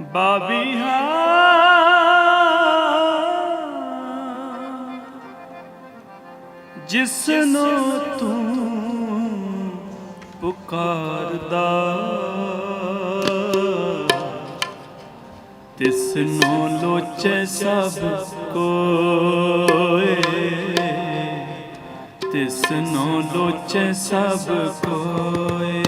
ਬਾਬੀਹਾ ਜਿਸ ਨੂੰ ਤੂੰ ਪੁਕਾਰਦਾ ਤਿਸ ਨੂੰ ਲੋਚੇ ਸਭ ਕੋਏ ਤਿਸ ਨੂੰ ਲੋਚੇ ਸਭ ਕੋਏ।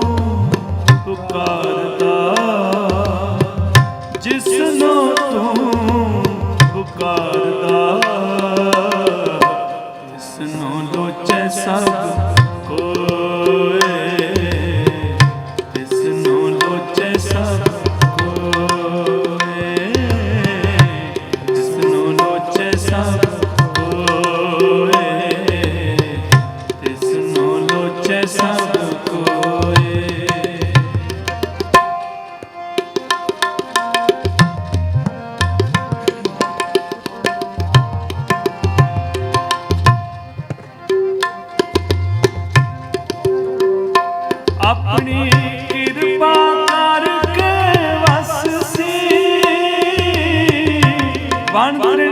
வாழ்ந்து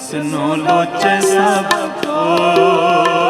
ਜਿਸਨੂੰ ਲੋਚੇ ਸਭ ਕੋ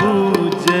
বুঝে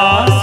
Lord.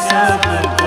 ਸਭ